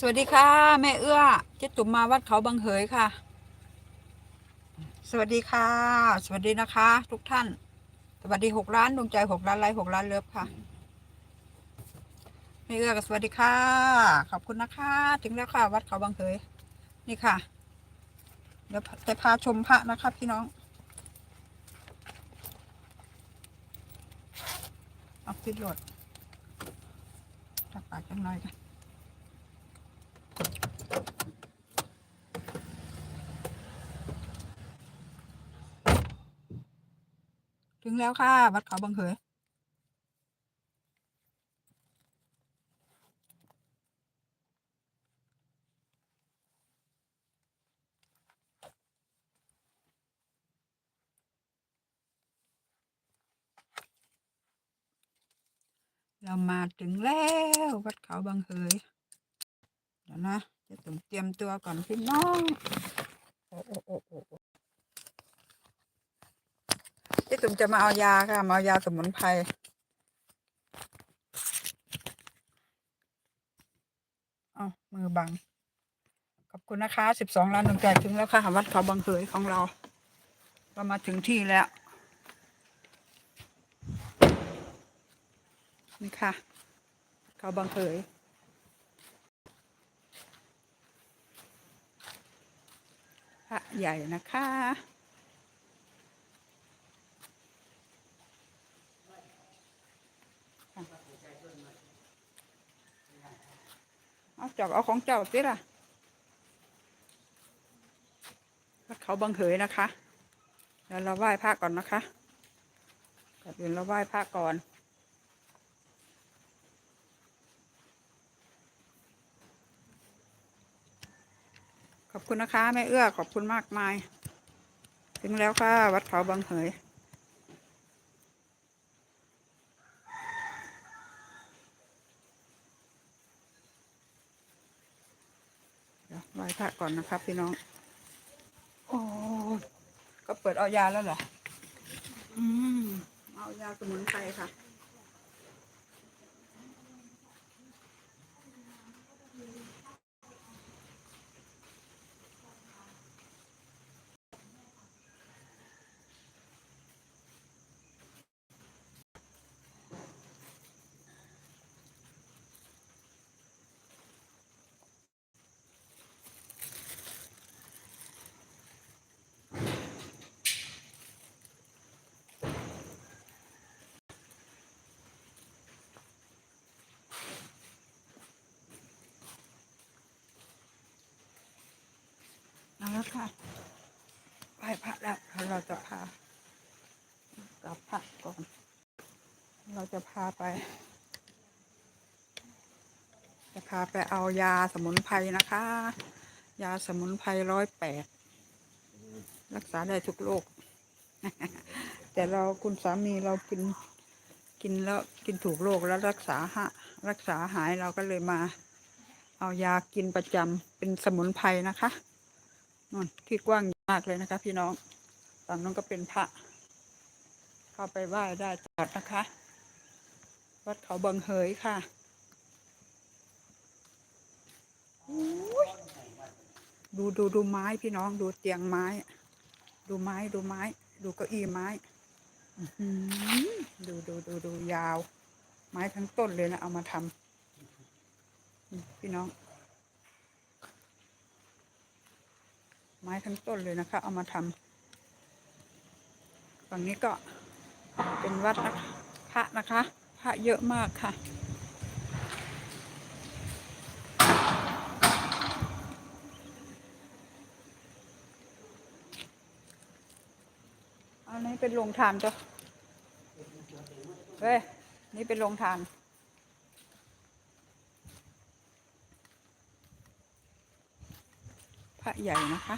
สวัสดีค่ะ แม่เอื้อเจ๊ตุ่มมาวัดเขาบางเหยค่ะ สวัสดีค่ะ สวัสดีนะคะ ทุกท่าน สวัสดีหกล้านดวงใจหกล้านไลค์หกล้านเลิฟค่ะแม่เอื้อก็สวัสดีค่ะ ขอบคุณนะคะ ถึงแล้วค่ะ วัดเขาบางเหยนี่ค่ะ เดี๋ยวจะพาชมพระนะคะพี่น้องเอาปิดรถตักปากจังหน่อยกัน งแล้วค่ะ วัดเขาบางเหยเรามาถึงแล้ววัดเขาบางเหยเดี๋ยวนะจะต้องเตรียมตัวก่อนพี่น้องโอ้โอ้โอ้ โอ้โอ้เจ๊ตุ่มจะมาเอายาค่ะ มาเอายาสมุนไพรเอมือบัง ขอบคุณนะคะสิบสองล้านดวงใจถึงแล้วค่ะ วัดเขาบางเหยของเรา เรามาถึงที่แล้ว นี่ค่ะ เขาบางเหยพระใหญ่นะคะ เอาจับเอาของเจ้าสิล่ะวัดเขาบางเหยนะคะเดี๋ยวเราไหว้พระก่อนนะคะก่อนอื่นเราไหว้พระก่อนขอบคุณนะคะแม่เอื้อขอบคุณมากมาย ถึงแล้วค่ะ วัดเขาบางเหย เดี๋ยว ไหว้พระก่อนนะครับพี่น้อง โอ้ยก็เปิดเอายาแล้วเหรอ อืม เอายาสมุนไพรค่ะ เอาล้วค่ะไหว้พระแล้วเดี๋ยวเราจะพากลับพระก่อน เราจะพาไป จะพาไปเอายาสมุนไพรนะคะ ยาสมุนไพรร้อยแปดรักษาได้ทุกโรคแต่เราคุณสามีเรากินกินแล้วกินถูกโรคแล้วรักษาฮะรักษาหายเราก็เลยมา เอายากินประจำเป็นสมุนไพรนะคะ นู่นที่กว้างมากเลยนะคะ พี่น้องฝั่งนั้นก็เป็นพระ เข้าไปไหว้ได้จอดนะคะ วัดเขาบังเหยค่ะดูดูดูไม้พี่น้องดูเตียงไม้ ดูไม้ดูไม้ ดูเก้าอี้ไม้ดูดูดูดูยาว ไม้ทั้งต้นเลยนะ เอามาทำพี่น้อง ไม้ทั้งต้นเลยนะคะ เอามาทำฝั่งนี้ก็เป็นวัดนะคะพระนะคะพระเยอะมากค่ะอันนี้เป็นโรงทานจ้ะเฮ้ยนี่เป็นโรงทาน ระใหญ่นะคะ